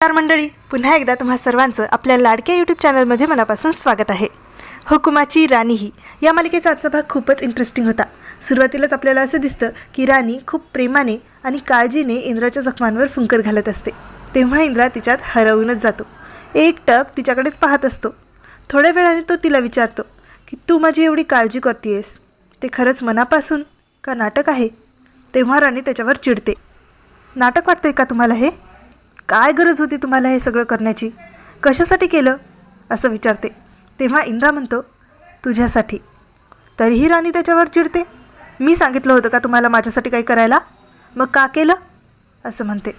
नमस्कार मंडळी. पुन्हा एकदा तुम्हा सर्वांचं आपल्या लाडक्या यूट्यूब चॅनलमध्ये मनापासून स्वागत आहे. हुकुमाची राणी ही. या मालिकेचा आजचा भाग खूपच इंटरेस्टिंग होता. सुरुवातीलाच आपल्याला असं दिसतं की राणी खूप प्रेमाने आणि काळजीने इंद्राच्या जखमांवर फुंकर घालत असते. तेव्हा इंद्रा तिच्यात हरवूनच जातो. एक टक तिच्याकडेच पाहत असतो. थोड्या वेळाने तो तिला विचारतो की तू माझी एवढी काळजी करतेयस? ते खरंच मनापासून का नाटक आहे? तेव्हा राणी त्याच्यावर चिडते. नाटक वाटतंय का तुम्हाला हे? काय गरज होती तुम्हाला हे सगळं करण्याची? कशासाठी केलं? असं विचारते. तेव्हा इंद्रा म्हणतो तुझ्यासाठी. तरीही राणी त्याच्यावर चिडते? मी सांगितलं होतं का तुम्हाला माझ्यासाठी काही करायला? मग का केलं? असं म्हणते.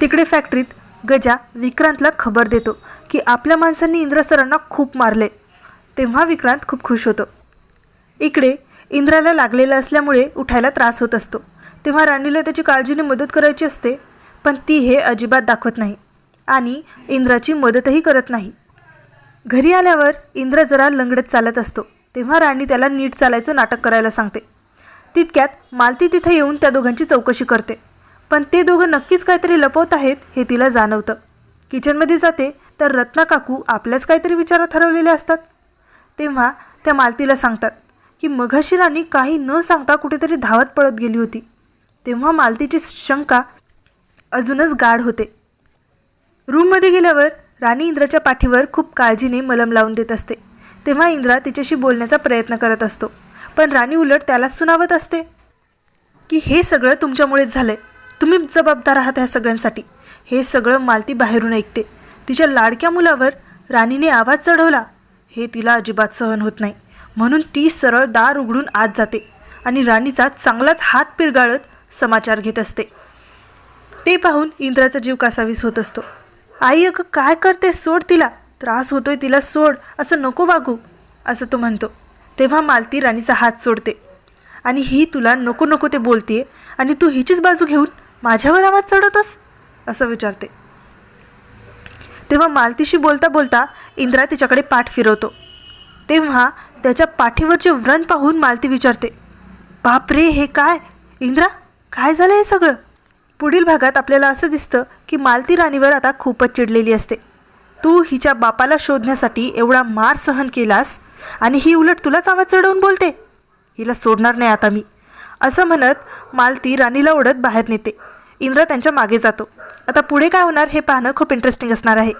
तिकडे फॅक्टरीत गजा विक्रांतला खबर देतो की आपल्या माणसांनी इंद्रा सरांना खूप मारले. तेव्हा विक्रांत खूप खुश होतो. इकडे इंद्राला लागलेलं असल्यामुळे उठायला त्रास होत असतो. तेव्हा राणीला त्याची काळजीने मदत करायची असते पण ती हे अजिबात दाखवत नाही आणि इंद्राची मदतही करत नाही. घरी आल्यावर इंद्र जरा लंगडत चालत असतो तेव्हा राणी त्याला नीट चालायचं नाटक करायला सांगते. तितक्यात मालती तिथे येऊन त्या दोघांची चौकशी करते. पण ते दोघं नक्कीच काहीतरी लपवत आहेत हे तिला जाणवतं. किचनमध्ये जाते तर रत्ना काकू आपल्याच काहीतरी विचारात हरवलेले असतात. तेव्हा त्या मालतीला सांगतात की मघाशी राणी काही न सांगता कुठेतरी धावत पळत गेली होती. तेव्हा मालतीची शंका अजूनच गाढ होते. रूममध्ये गेल्यावर राणी इंद्राच्या पाठीवर खूप काळजीने मलम लावून देत असते. तेव्हा इंद्रा तिच्याशी बोलण्याचा प्रयत्न करत असतो. पण राणी उलट त्याला सुनावत असते. की हे सगळं तुमच्यामुळेच झालं आहे तुम्ही जबाबदार आहात ह्या सगळ्यांसाठी. हे सगळं मालती बाहेरून ऐकते. तिच्या लाडक्या मुलावर राणीने आवाज चढवला. हे तिला अजिबात सहन होत नाही. म्हणून ती सरळ दार उघडून आत जाते आणि राणीचा चांगलाच हात पिरगाळत समाचार घेत असते. ते पाहून इंद्राचा जीव कासावीस होत असतो. आई अगं काय करते सोड तिला. त्रास होतोय तिला सोड. असं नको वागू असं तो म्हणतो. तेव्हा मालती राणीचा हात सोडते. आणि ही तुला नको नको ते बोलतीये. आणि तू हिचीच बाजू घेऊन माझ्यावर आवाज चढवतोस? असं विचारते. तेव्हा मालतीशी बोलता बोलता इंद्रा तिच्याकडे पाठ फिरवतो. तेव्हा त्याच्या पाठीवरचे व्रण पाहून मालती विचारते बापरे हे काय? इंद्रा काय झालं हे सगळं? पुढील भागात आपल्याला असं दिसतं की मालती राणीवर आता खूपच चिडलेली असते. तू हिच्या बापाला शोधण्यासाठी एवढा मार सहन केलास आणि ही उलट तुलाच आवाज चढवून बोलते? हिला सोडणार नाही आता मी. असं म्हणत मालती राणीला ओढत बाहेर नेते. इंद्र त्यांच्या मागे जातो. आता पुढे काय होणार हे पाहणं खूप इंटरेस्टिंग असणार आहे.